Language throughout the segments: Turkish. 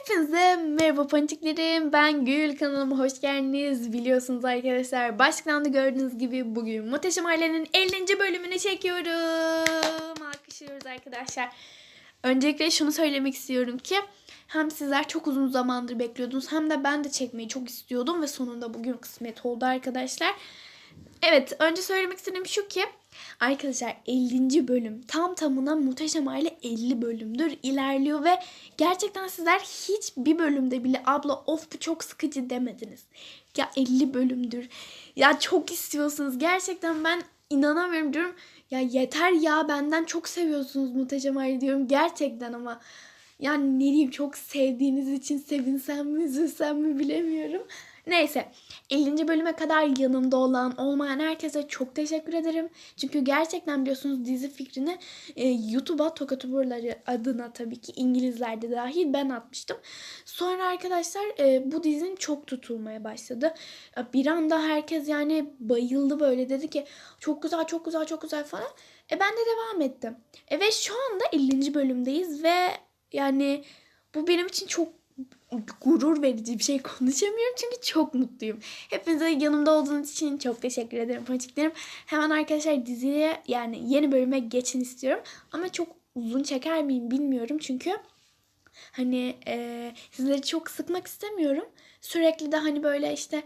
Hepinize merhaba ponçiklerim. Ben Gül kanalıma hoş geldiniz. Biliyorsunuz arkadaşlar başlıktan da gördüğünüz gibi bugün Muhteşem Aile'nin 50. bölümünü çekiyorum. Alkışlıyoruz arkadaşlar. Öncelikle şunu söylemek istiyorum ki hem sizler çok uzun zamandır bekliyordunuz hem de ben de çekmeyi çok istiyordum ve sonunda bugün kısmet oldu arkadaşlar. Evet önce söylemek istediğim şu ki arkadaşlar 50. bölüm tam tamına Muhteşem Aile 50 bölümdür ilerliyor ve gerçekten sizler hiç bir bölümde bile abla of bu çok sıkıcı demediniz. Ya 50 bölümdür ya çok istiyorsunuz gerçekten ben inanamıyorum diyorum ya yeter ya benden çok seviyorsunuz Muhteşem Aile diyorum gerçekten ama yani ne diyeyim çok sevdiğiniz için sevinsem mi üzülsem mi bilemiyorum. Neyse 50. bölüme kadar yanımda olan olmayan herkese çok teşekkür ederim. Çünkü gerçekten biliyorsunuz dizi fikrini e, YouTube'a Tokatuburları adına tabii ki İngilizlerde dahil ben atmıştım. Sonra arkadaşlar e, bu dizinin çok tutulmaya başladı. E, Bir anda herkes yani bayıldı böyle dedi ki çok güzel çok güzel çok güzel falan. E ben de devam ettim. E ve şu anda 50. bölümdeyiz ve yani bu benim için çok gurur verici bir şey konuşamıyorum çünkü çok mutluyum. Hepinize yanımda olduğunuz için çok teşekkür ederim paçiklerim. Hemen arkadaşlar diziye yani yeni bölüme geçin istiyorum. Ama çok uzun çeker miyim bilmiyorum çünkü hani e, sizleri çok sıkmak istemiyorum. Sürekli de hani böyle işte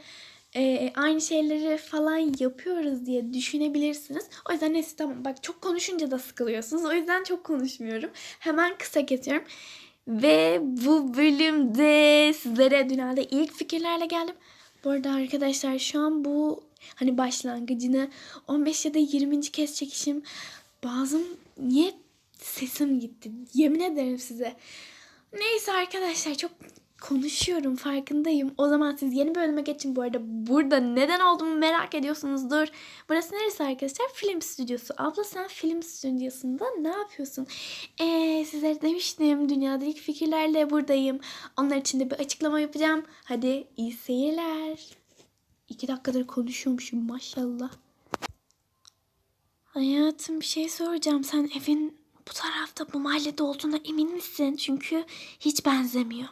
e, aynı şeyleri falan yapıyoruz diye düşünebilirsiniz. O yüzden neyse tamam bak çok konuşunca da sıkılıyorsunuz. O yüzden çok konuşmuyorum. Hemen kısa kesiyorum. Ve bu bölümde sizlere dünyada ilk fikirlerle geldim. Bu arada arkadaşlar şu an bu hani başlangıcını 15 ya da 20. kez çekişim. Bazım niye sesim gitti? Yemin ederim size. Neyse arkadaşlar çok konuşuyorum farkındayım. O zaman siz yeni bölüme geçin bu arada. Burada neden olduğumu merak ediyorsunuzdur. Burası neresi arkadaşlar? Film stüdyosu. Abla sen film stüdyosunda ne yapıyorsun? Ee, sizlere demiştim dünyada ilk fikirlerle buradayım. Onlar için de bir açıklama yapacağım. Hadi iyi seyirler. İki dakikadır konuşuyormuşum maşallah. Hayatım bir şey soracağım. Sen evin bu tarafta bu mahallede olduğuna emin misin? Çünkü hiç benzemiyor.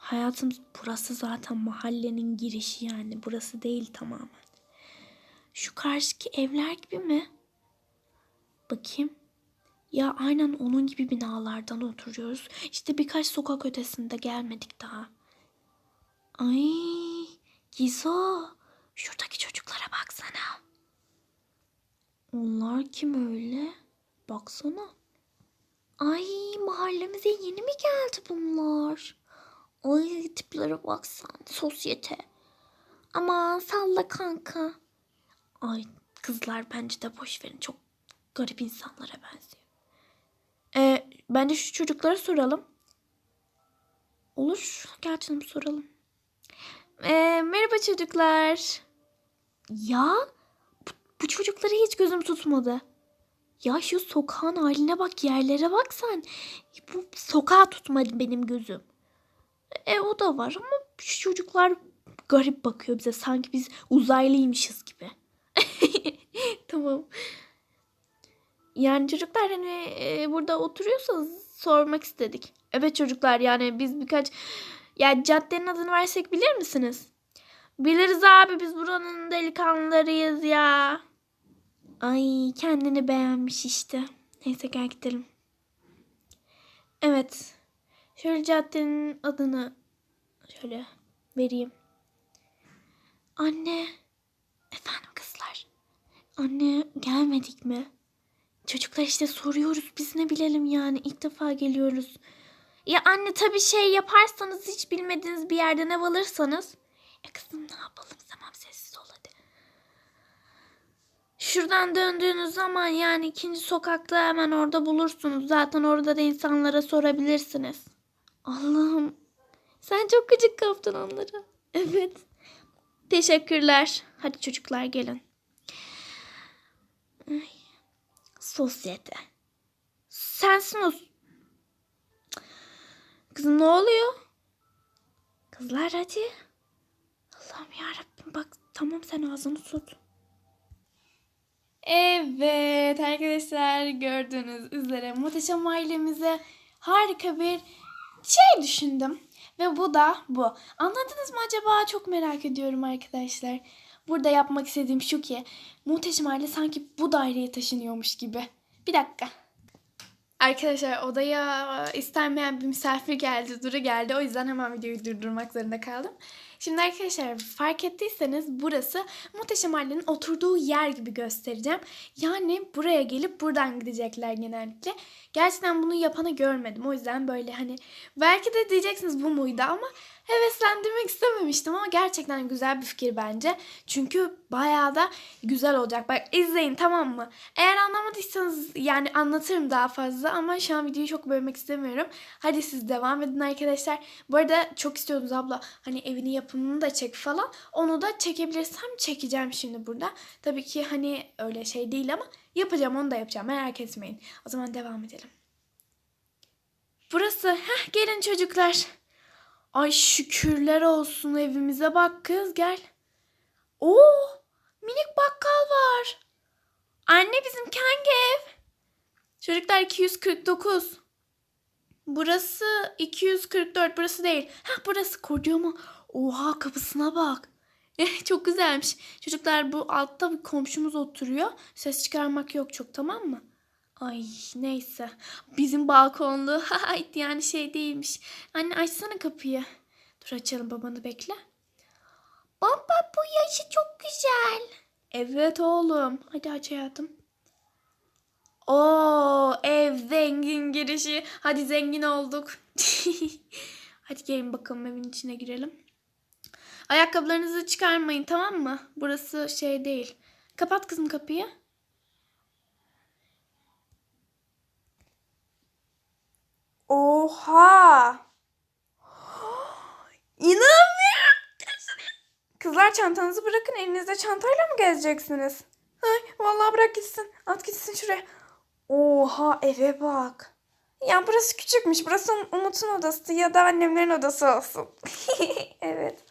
Hayatım burası zaten mahallenin girişi yani. Burası değil tamamen. Şu karşıki evler gibi mi? Bakayım. Ya aynen onun gibi binalardan oturuyoruz. İşte birkaç sokak ötesinde gelmedik daha. Ay Gizo. Şuradaki çocuklara baksana. Onlar kim öyle? Baksana. Ay mahallemize yeni mi geldi bunlar? Ay tiplere baksan sosyete. Aman salla kanka. Ay kızlar bence de boş verin. Çok garip insanlara benziyor. Ee, bence şu çocuklara soralım. Olur. Gel canım soralım. Ee, merhaba çocuklar. Ya bu, bu çocukları hiç gözüm tutmadı. Ya şu sokağın haline bak yerlere bak sen. Bu sokağa tutmadı benim gözüm. E o da var ama şu çocuklar garip bakıyor bize. Sanki biz uzaylıymışız gibi. tamam. Yani çocuklar hani e, burada oturuyorsanız sormak istedik. Evet çocuklar yani biz birkaç ya caddenin adını versek bilir misiniz? Biliriz abi biz buranın delikanlılarıyız ya. Ay kendini beğenmiş işte. Neyse gel gidelim. Evet. Şöyle caddenin adını şöyle vereyim. Anne. Efendim kızlar. Anne gelmedik mi? Çocuklar işte soruyoruz biz ne bilelim yani ilk defa geliyoruz. Ya anne tabii şey yaparsanız hiç bilmediğiniz bir yerden ev alırsanız. E kızım ne yapalım tamam sessiz ol hadi. Şuradan döndüğünüz zaman yani ikinci sokakta hemen orada bulursunuz. Zaten orada da insanlara sorabilirsiniz. Allah'ım sen çok gıcık kaptın onları. Evet. Teşekkürler. Hadi çocuklar gelin. Ay. Sosyete. Sensin o. Kızım ne oluyor? Kızlar hadi. Allah'ım yarabbim bak tamam sen ağzını tut. Evet arkadaşlar gördüğünüz üzere muhteşem ailemize harika bir şey düşündüm ve bu da bu. Anladınız mı acaba? Çok merak ediyorum arkadaşlar. Burada yapmak istediğim şu ki muhteşem aile sanki bu daireye taşınıyormuş gibi. Bir dakika. Arkadaşlar odaya istenmeyen bir misafir geldi, Duru geldi. O yüzden hemen videoyu durdurmak zorunda kaldım. Şimdi arkadaşlar fark ettiyseniz burası Muhteşem Ailenin oturduğu yer gibi göstereceğim. Yani buraya gelip buradan gidecekler genellikle. Gerçekten bunu yapanı görmedim. O yüzden böyle hani belki de diyeceksiniz bu muydu ama heveslendirmek istememiştim ama gerçekten güzel bir fikir bence. Çünkü bayağı da güzel olacak. Bak izleyin tamam mı? Eğer anlamadıysanız yani anlatırım daha fazla ama şu an videoyu çok bölmek istemiyorum. Hadi siz devam edin arkadaşlar. Bu arada çok istiyordunuz abla hani evini yapımını da çek falan. Onu da çekebilirsem çekeceğim şimdi burada. Tabii ki hani öyle şey değil ama yapacağım onu da yapacağım merak etmeyin. O zaman devam edelim. Burası. Heh gelin çocuklar. Ay şükürler olsun evimize bak kız gel. Oo minik bakkal var. Anne bizimki hangi ev? Çocuklar 249. Burası 244 burası değil. Ha burası kocaman. Oha kapısına bak. Çok güzelmiş. Çocuklar bu altta bir komşumuz oturuyor. Ses çıkarmak yok çok tamam mı? Ay neyse. Bizim balkonlu. yani şey değilmiş. Anne açsana kapıyı. Dur açalım babanı bekle. Baba bu yaşı çok güzel. Evet oğlum. Hadi aç hayatım. Oo ev zengin girişi. Hadi zengin olduk. Hadi gelin bakalım evin içine girelim. Ayakkabılarınızı çıkarmayın tamam mı? Burası şey değil. Kapat kızım kapıyı. Oha! İnanmıyorum. Kızlar çantanızı bırakın. Elinizde çantayla mı gezeceksiniz? Ay, vallahi bırak gitsin. At gitsin şuraya. Oha eve bak. Ya burası küçükmüş. Burası Umut'un odası ya da annemlerin odası olsun. evet.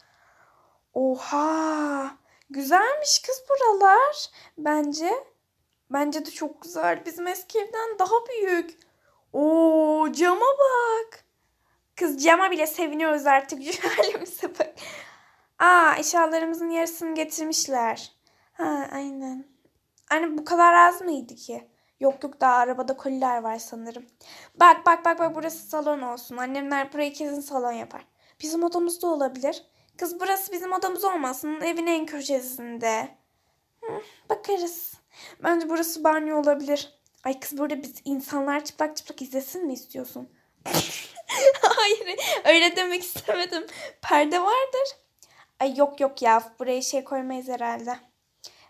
Oha. Güzelmiş kız buralar. Bence. Bence de çok güzel. Bizim eski evden daha büyük. Oo cama bak. Kız cama bile seviniyoruz artık. Şu bak. Aa eşyalarımızın yarısını getirmişler. Ha aynen. Hani bu kadar az mıydı ki? Yok yok daha arabada koliler var sanırım. Bak bak bak bak burası salon olsun. Annemler burayı kesin salon yapar. Bizim odamız da olabilir. Kız burası bizim odamız olmasın. Evin en köşesinde. Hı, bakarız. Bence burası banyo olabilir. Ay kız burada biz insanlar çıplak çıplak izlesin mi istiyorsun? Hayır öyle demek istemedim. Perde vardır. Ay yok yok ya buraya şey koymayız herhalde.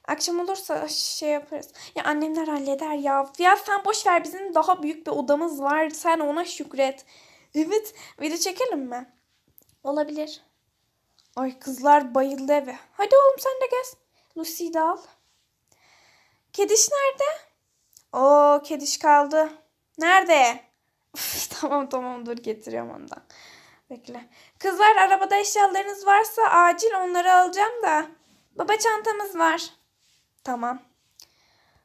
Akşam olursa şey yaparız. Ya annemler halleder ya. Ya sen boş ver bizim daha büyük bir odamız var. Sen ona şükret. Evet video çekelim mi? Olabilir. Ay kızlar bayıldı eve. Hadi oğlum sen de gez. Lucy'yi de al. Kediş nerede? Oo kediş kaldı. Nerede? Tamam tamam dur getiriyorum ondan. Bekle. Kızlar arabada eşyalarınız varsa acil onları alacağım da. Baba çantamız var. Tamam.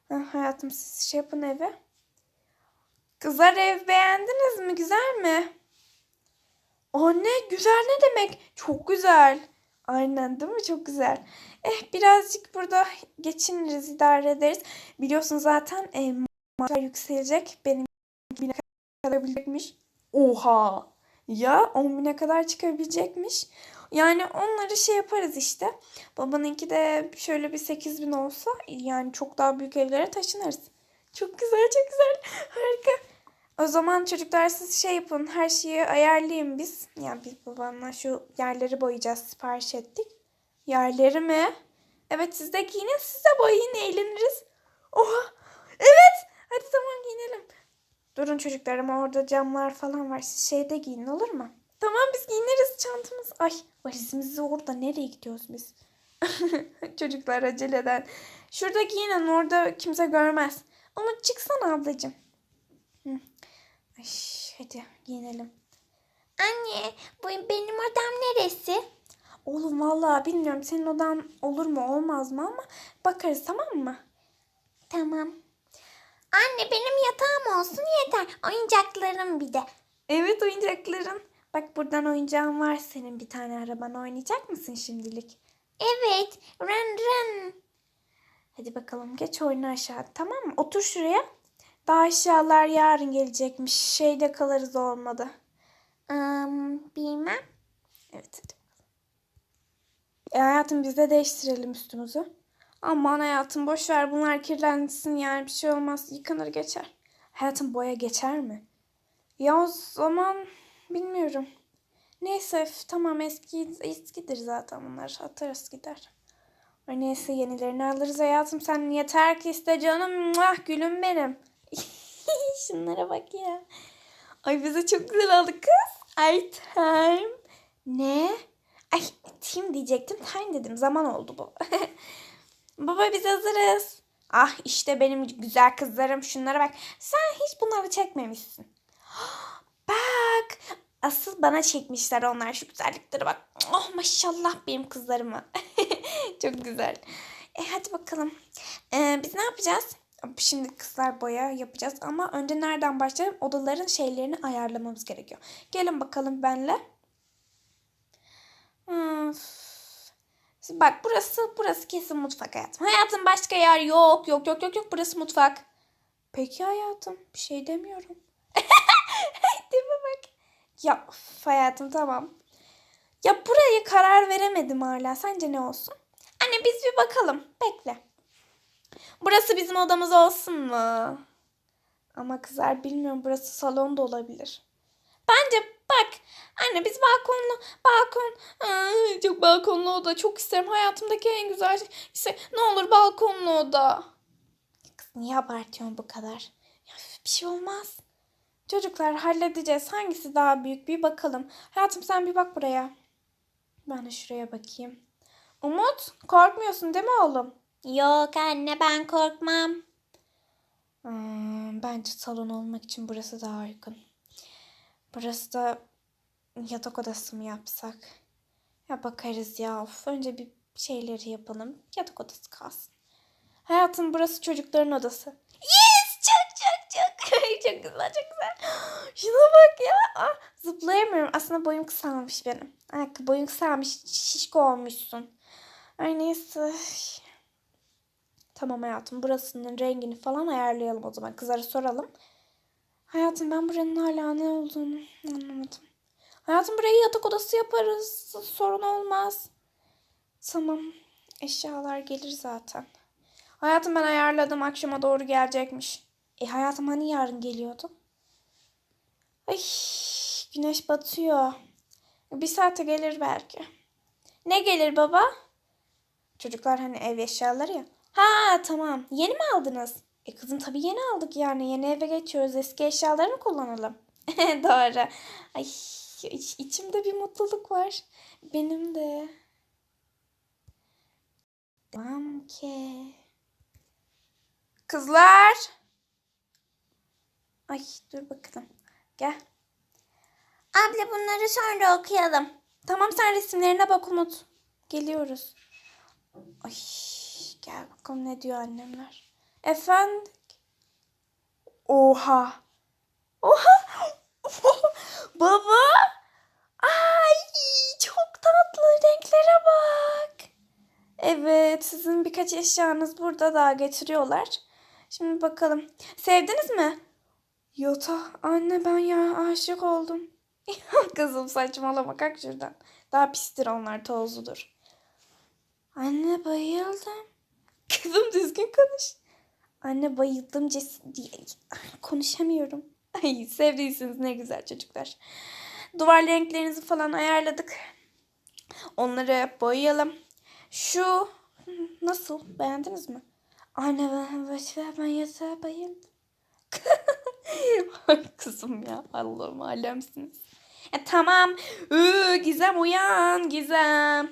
Ha, hayatım siz şey yapın eve. Kızlar ev beğendiniz mi? Güzel mi? Anne güzel ne demek? Çok güzel. Aynen değil mi? Çok güzel. Eh birazcık burada geçiniriz, idare ederiz. Biliyorsun zaten e, maaşlar yükselecek. Benim bine kadar çıkabilecekmiş. Oha! Ya 10 bine kadar çıkabilecekmiş. Yani onları şey yaparız işte. Babanınki de şöyle bir 8 bin olsa yani çok daha büyük evlere taşınırız. Çok güzel çok güzel. Harika. O zaman çocuklar siz şey yapın her şeyi ayarlayın biz. Yani biz babamla şu yerleri boyayacağız sipariş ettik. Yerleri mi? Evet siz de giyinin siz de boyayın eğleniriz. Oha evet hadi tamam giyinelim. Durun çocuklar ama orada camlar falan var. Siz şeyde giyinin olur mu? Tamam biz giyiniriz çantamız. Ay valizimiz orada. Nereye gidiyoruz biz? çocuklar aceleden. Şurada giyinin orada kimse görmez. Ama çıksana ablacığım. Hı. Ay, hadi giyinelim. Anne, bu benim odam neresi? Oğlum vallahi bilmiyorum senin odan olur mu olmaz mı ama bakarız tamam mı? Tamam. Anne benim yatağım olsun yeter. Oyuncaklarım bir de. Evet oyuncakların. Bak buradan oyuncağın var senin bir tane araban oynayacak mısın şimdilik? Evet. Run run. Hadi bakalım geç oyna aşağı tamam mı? Otur şuraya. Daha eşyalar yarın gelecekmiş. Şeyde kalırız olmadı. Um, bilmem. Evet hadi. E hayatım biz de değiştirelim üstümüzü. Aman hayatım boş ver bunlar kirlensin yani bir şey olmaz yıkanır geçer. Hayatım boya geçer mi? Ya o zaman bilmiyorum. Neyse tamam eski eskidir zaten bunlar atarız gider. Neyse yenilerini alırız hayatım sen yeter ki iste canım Muah, gülüm benim. Şunlara bak ya. Ay bize çok güzel aldık kız. Ay time. Ne? Ay team diyecektim. Time dedim. Zaman oldu bu. Baba biz hazırız. Ah işte benim güzel kızlarım. Şunlara bak. Sen hiç bunları çekmemişsin. Bak. Asıl bana çekmişler onlar şu güzellikleri bak. Oh maşallah benim kızlarıma. Çok güzel. E hadi bakalım. Ee, biz ne yapacağız? Şimdi kızlar boya yapacağız ama önce nereden başlayalım? Odaların şeylerini ayarlamamız gerekiyor. Gelin bakalım benle. Bak burası burası kesin mutfak hayatım. Hayatım başka yer yok yok yok yok yok burası mutfak. Peki hayatım bir şey demiyorum. Değil mi bak? Ya of, hayatım tamam. Ya buraya karar veremedim hala. Sence ne olsun? Anne biz bir bakalım. Bekle. Burası bizim odamız olsun mu? Ama kızlar bilmiyorum burası salon da olabilir. Bence bak anne biz balkonlu balkon Aa, çok balkonlu oda çok isterim hayatımdaki en güzel şey. İşte, ne olur balkonlu oda. Kız niye abartıyorsun bu kadar? Ya, bir şey olmaz. Çocuklar halledeceğiz. Hangisi daha büyük bir bakalım. Hayatım sen bir bak buraya. Ben de şuraya bakayım. Umut korkmuyorsun değil mi oğlum? Yok anne ben korkmam. Hmm, bence salon olmak için burası daha uygun. Burası da yatak odası mı yapsak? Ya bakarız ya. Of, önce bir şeyleri yapalım. Yatak odası kalsın. Hayatım burası çocukların odası. Yes! Çok çok çok. çok güzel çok güzel. Şuna bak ya. Ah, zıplayamıyorum. Aslında boyum kısalmış benim. Ay, boyun kısalmış. Şişko olmuşsun. Ay neyse. Tamam hayatım burasının rengini falan ayarlayalım o zaman. Kızlara soralım. Hayatım ben buranın hala ne olduğunu anlamadım. Hayatım burayı yatak odası yaparız. Sorun olmaz. Tamam. Eşyalar gelir zaten. Hayatım ben ayarladım. Akşama doğru gelecekmiş. E hayatım hani yarın geliyordu? Ay güneş batıyor. Bir saate gelir belki. Ne gelir baba? Çocuklar hani ev eşyaları ya. Ha tamam. Yeni mi aldınız? E kızım tabii yeni aldık yani. Yeni eve geçiyoruz. Eski eşyaları mı kullanalım? Doğru. Ay iç- içimde bir mutluluk var. Benim de. Tamam ki. Kızlar. Ay dur bakalım. Gel. Abla bunları sonra okuyalım. Tamam sen resimlerine bak Umut. Geliyoruz. Ay gel bakalım ne diyor annemler. Efendim? Oha. Oha. Baba. Ay çok tatlı renklere bak. Evet sizin birkaç eşyanız burada daha getiriyorlar. Şimdi bakalım. Sevdiniz mi? Yota anne ben ya aşık oldum. Kızım saçmalama kalk şuradan. Daha pistir onlar tozludur. Anne bayıldım. Kızım düzgün konuş. Anne bayıldım ces diye konuşamıyorum. Ay sevdiyseniz ne güzel çocuklar. Duvar renklerinizi falan ayarladık. Onları boyayalım. Şu nasıl beğendiniz mi? Anne ben başka ben yatağa bayıldım. Ay kızım ya Allah'ım alemsiniz. E, tamam. Iı, Gizem uyan Gizem.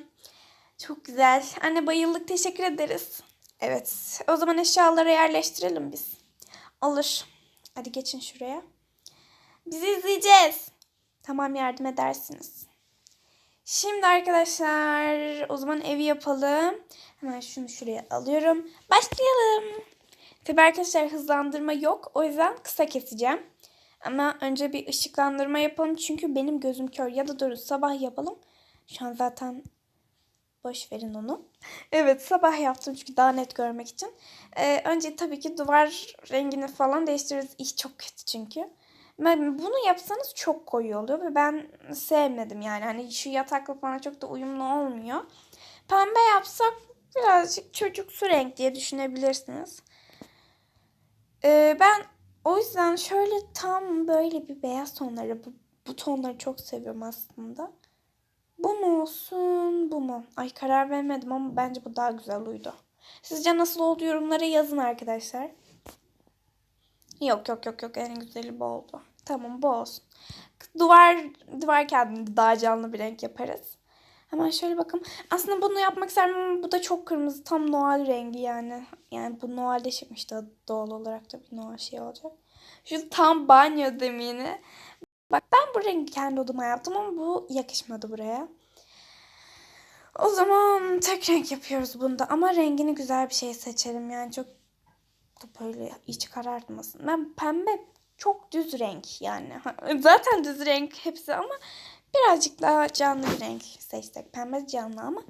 Çok güzel. Anne bayıldık teşekkür ederiz. Evet o zaman eşyaları yerleştirelim biz. Olur. Hadi geçin şuraya. Bizi izleyeceğiz. Tamam yardım edersiniz. Şimdi arkadaşlar o zaman evi yapalım. Hemen şunu şuraya alıyorum. Başlayalım. Tabii arkadaşlar hızlandırma yok. O yüzden kısa keseceğim. Ama önce bir ışıklandırma yapalım çünkü benim gözüm kör. Ya da dur sabah yapalım. Şu an zaten boş verin onu. Evet sabah yaptım çünkü daha net görmek için. Ee, önce tabii ki duvar rengini falan değiştiririz. İş çok kötü çünkü. Bunu yapsanız çok koyu oluyor ve ben sevmedim yani. Hani şu yatakla falan çok da uyumlu olmuyor. Pembe yapsak birazcık çocuksu renk diye düşünebilirsiniz. Ee, ben o yüzden şöyle tam böyle bir beyaz tonları, bu, bu tonları çok seviyorum aslında. Bu mu olsun, bu mu? Ay karar veremedim ama bence bu daha güzel uydu. Sizce nasıl oldu yorumlara yazın arkadaşlar. Yok yok yok yok en güzeli bu oldu. Tamam bu olsun. Duvar duvar kağıdını daha canlı bir renk yaparız. Hemen şöyle bakın. Aslında bunu yapmak isterim ama bu da çok kırmızı. Tam Noel rengi yani. Yani bu Noel'de çıkmıştı doğal olarak da bir Noel şey olacak. Şu tam banyo zemini. Bak ben bu rengi kendi odama yaptım ama bu yakışmadı buraya. O zaman tek renk yapıyoruz bunda. Ama rengini güzel bir şey seçelim. Yani çok böyle iç karartmasın. Ben pembe çok düz renk yani. Zaten düz renk hepsi ama birazcık daha canlı bir renk seçsek. Pembe canlı ama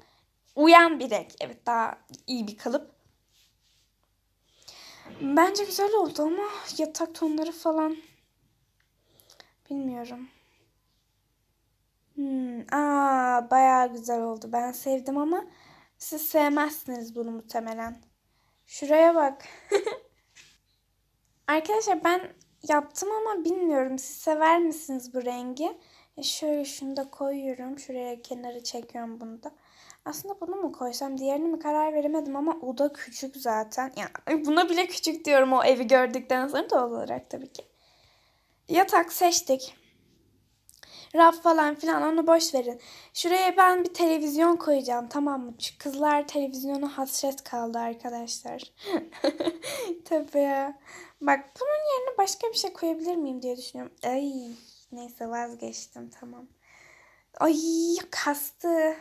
uyan bir renk. Evet daha iyi bir kalıp. Bence güzel oldu ama yatak tonları falan bilmiyorum. Hmm, aa bayağı güzel oldu. Ben sevdim ama siz sevmezsiniz bunu muhtemelen. Şuraya bak. Arkadaşlar ben yaptım ama bilmiyorum siz sever misiniz bu rengi? E şöyle şunu da koyuyorum. Şuraya kenarı çekiyorum bunu da. Aslında bunu mu koysam diğerini mi karar veremedim ama o da küçük zaten. Yani buna bile küçük diyorum o evi gördükten sonra doğal olarak tabii ki. Yatak seçtik. Raf falan filan onu boş verin. Şuraya ben bir televizyon koyacağım tamam mı? Çünkü kızlar televizyona hasret kaldı arkadaşlar. Tabii ya. Bak bunun yerine başka bir şey koyabilir miyim diye düşünüyorum. Ay neyse vazgeçtim tamam. Ay kastı.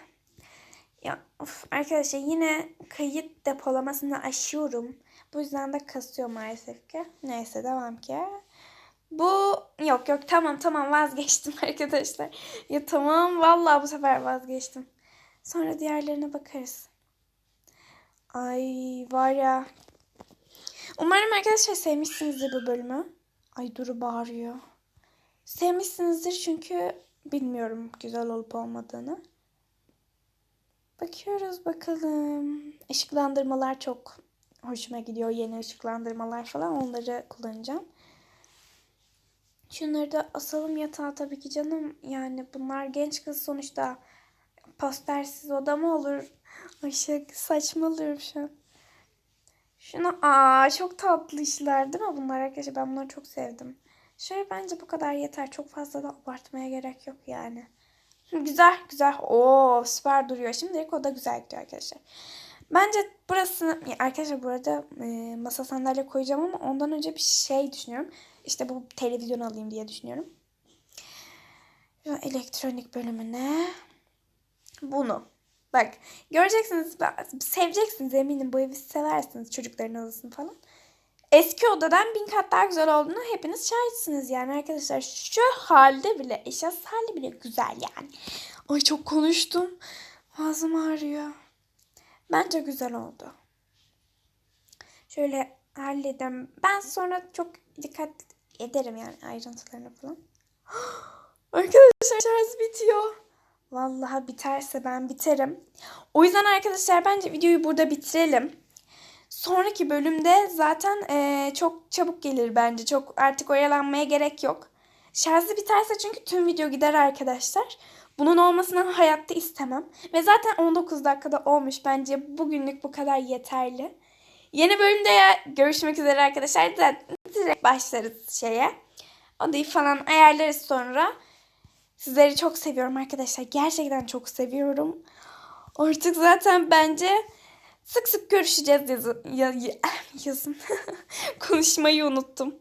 Ya of, arkadaşlar yine kayıt depolamasını aşıyorum. Bu yüzden de kasıyor maalesef ki. Neyse devam ki. Bu yok yok tamam tamam vazgeçtim arkadaşlar. Ya tamam vallahi bu sefer vazgeçtim. Sonra diğerlerine bakarız. Ay var ya. Umarım arkadaşlar sevmişsinizdir bu bölümü. Ay Duru bağırıyor. Sevmişsinizdir çünkü bilmiyorum güzel olup olmadığını. Bakıyoruz bakalım. Işıklandırmalar çok hoşuma gidiyor. Yeni ışıklandırmalar falan onları kullanacağım. Şunları da asalım yatağa tabii ki canım. Yani bunlar genç kız sonuçta. Postersiz oda mı olur? Ay şaka saçmalıyorum şu an. Şuna aa çok tatlı işler değil mi bunlar arkadaşlar? Ben bunları çok sevdim. Şöyle bence bu kadar yeter. Çok fazla da abartmaya gerek yok yani. Güzel güzel. Oo süper duruyor. Şimdilik o da güzel gidiyor arkadaşlar. Bence burasını arkadaşlar burada e, masa sandalye koyacağım ama ondan önce bir şey düşünüyorum. İşte bu televizyon alayım diye düşünüyorum. Elektronik bölümüne bunu. Bak göreceksiniz seveceksiniz eminim bu evi seversiniz çocukların odasını falan. Eski odadan bin kat daha güzel olduğunu hepiniz şahitsiniz yani arkadaşlar. Şu halde bile eşyasız halde bile güzel yani. Ay çok konuştum. Ağzım ağrıyor. Bence güzel oldu. Şöyle halledem. Ben sonra çok dikkat ederim yani ayrıntılarına falan. Arkadaşlar şarj bitiyor. Vallahi biterse ben biterim. O yüzden arkadaşlar bence videoyu burada bitirelim. Sonraki bölümde zaten e, çok çabuk gelir bence. Çok artık oyalanmaya gerek yok. Şarjı biterse çünkü tüm video gider arkadaşlar. Bunun olmasını hayatta istemem. Ve zaten 19 dakikada olmuş. Bence bugünlük bu kadar yeterli. Yeni bölümde ya görüşmek üzere arkadaşlar. Direkt başlarız şeye. Odayı falan ayarlarız sonra. Sizleri çok seviyorum arkadaşlar. Gerçekten çok seviyorum. Artık zaten bence sık sık görüşeceğiz yazın. Ya, yazın. Konuşmayı unuttum.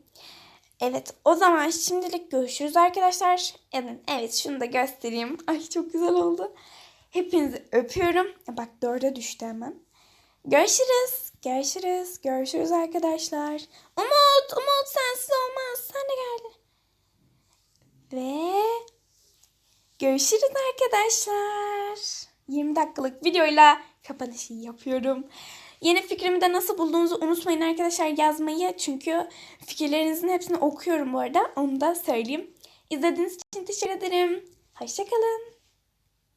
Evet o zaman şimdilik görüşürüz arkadaşlar. Evet, evet şunu da göstereyim. Ay çok güzel oldu. Hepinizi öpüyorum. Bak dörde düştü hemen. Görüşürüz. Görüşürüz. Görüşürüz arkadaşlar. Umut, Umut sensiz olmaz. Sen de geldin. Ve görüşürüz arkadaşlar. 20 dakikalık videoyla kapanışı yapıyorum. Yeni fikrimi de nasıl bulduğunuzu unutmayın arkadaşlar yazmayı. Çünkü fikirlerinizin hepsini okuyorum bu arada. Onu da söyleyeyim. İzlediğiniz için teşekkür ederim. Hoşçakalın.